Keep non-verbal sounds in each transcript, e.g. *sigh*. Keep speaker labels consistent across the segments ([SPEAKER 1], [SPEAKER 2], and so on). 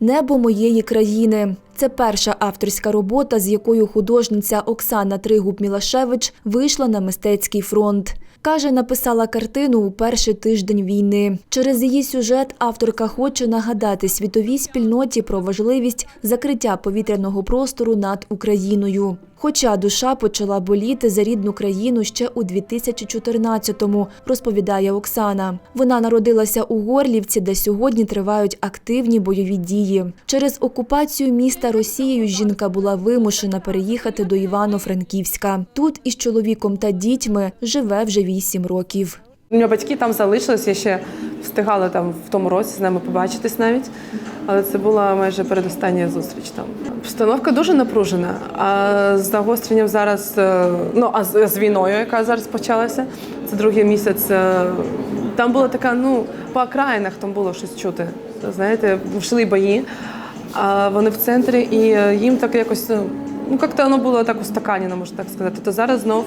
[SPEAKER 1] Небо моєї країни. Це перша авторська робота, з якою художниця Оксана Тригуб Мілашевич вийшла на мистецький фронт. Каже, написала картину у перший тиждень війни. Через її сюжет авторка хоче нагадати світовій спільноті про важливість закриття повітряного простору над Україною. Хоча душа почала боліти за рідну країну ще у 2014-му, розповідає Оксана. Вона народилася у Горлівці, де сьогодні тривають активні бойові дії. Через окупацію міста Росією жінка була вимушена переїхати до Івано-Франківська. Тут із чоловіком та дітьми живе вже вісім років.
[SPEAKER 2] У мене батьки там залишились, я ще встигала там в тому році з ними побачитись навіть. Але це була майже передостання зустріч там. Обстановка дуже напружена. А з загостренням зараз, е, ну а з, війною, яка зараз почалася, це другий місяць. е, Там була така, ну, по окраїнах там було щось чути. Знаєте, йшли бої, а вони в центрі, і е, їм так якось, ну, ну як-то воно було так устаканено, можна так сказати. То зараз знов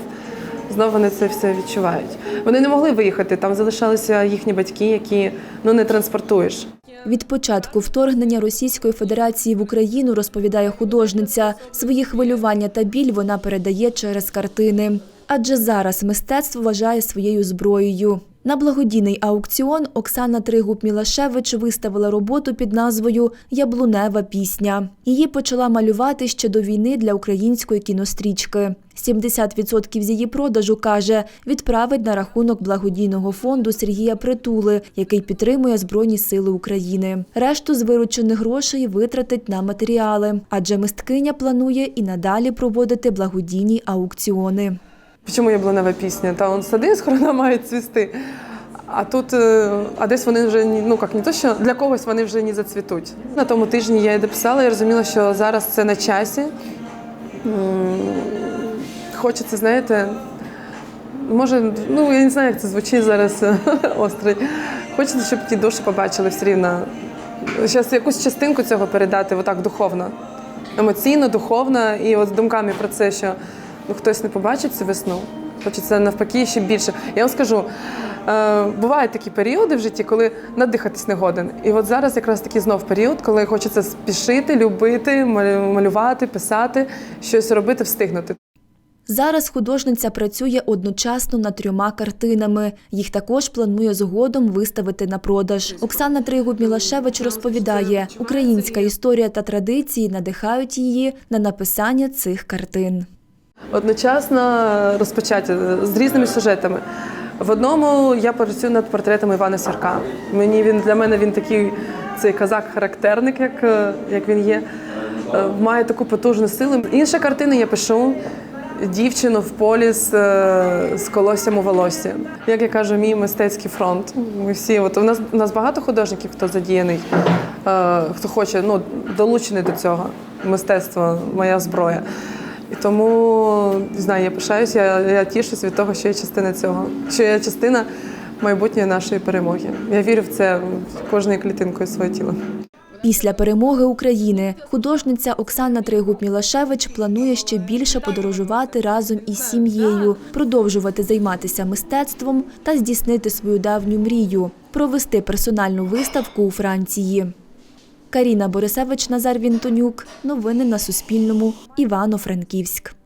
[SPEAKER 2] Знову вони це все відчувають. Вони не могли виїхати. Там залишалися їхні батьки, які ну не транспортуєш.
[SPEAKER 1] Від початку вторгнення Російської Федерації в Україну розповідає художниця. Свої хвилювання та біль вона передає через картини. Адже зараз мистецтво вважає своєю зброєю. На благодійний аукціон Оксана Тригуб Мілашевич виставила роботу під назвою Яблунева пісня. Її почала малювати ще до війни для української кінострічки. 70% з її продажу каже, відправить на рахунок благодійного фонду Сергія Притули, який підтримує Збройні Сили України. Решту з виручених грошей витратить на матеріали, адже мисткиня планує і надалі проводити благодійні аукціони.
[SPEAKER 2] Чому яблунева пісня? Та он сади скоро мають цвісти. А тут, е, а десь вони вже ну як не то, що для когось вони вже не зацвітуть. На тому тижні я її дописала і розуміла, що зараз це на часі. Хочеться, знаєте, може, ну я не знаю, як це звучить зараз *laughs* острий. Хочеться, щоб ті душі побачили все рівно. Зараз якусь частинку цього передати, отак духовно, емоційно, духовно, і от з думками про це, що хтось не побачить цю весну. Хочеться навпаки ще більше. Я вам скажу, е, бувають такі періоди в житті, коли надихатись не годен. І от зараз якраз такий знов період, коли хочеться спішити, любити, малю- малювати, писати, щось робити, встигнути.
[SPEAKER 1] Зараз художниця працює одночасно над трьома картинами. Їх також планує згодом виставити на продаж. Оксана Тригуб Мілашевич розповідає, українська історія та традиції надихають її на написання цих картин.
[SPEAKER 2] Одночасно розпочаті з різними сюжетами. В одному я працюю над портретом Івана Сірка. Мені він для мене він такий цей казак-характерник, як, е, як він є. Е, Має таку потужну силу. Інша картина я пишу дівчину в полі з, е, з колоссям у волосі. Як я кажу, мій мистецький фронт. Ми всі, от у нас у нас багато художників, хто задіяний, е, хто хоче ну, долучений до цього. Мистецтво моя зброя. І тому не знаю, я пишаюся, я, я тішусь від того, що я частина цього, що я частина майбутньої нашої перемоги. Я вірю в це кожною клітинкою свого тіла.
[SPEAKER 1] Після перемоги України художниця Оксана Тригуб Мілашевич планує ще більше подорожувати разом із сім'єю, продовжувати займатися мистецтвом та здійснити свою давню мрію провести персональну виставку у Франції. Каріна Борисевич, Назар Вінтонюк. Новини на Суспільному. Івано-Франківськ.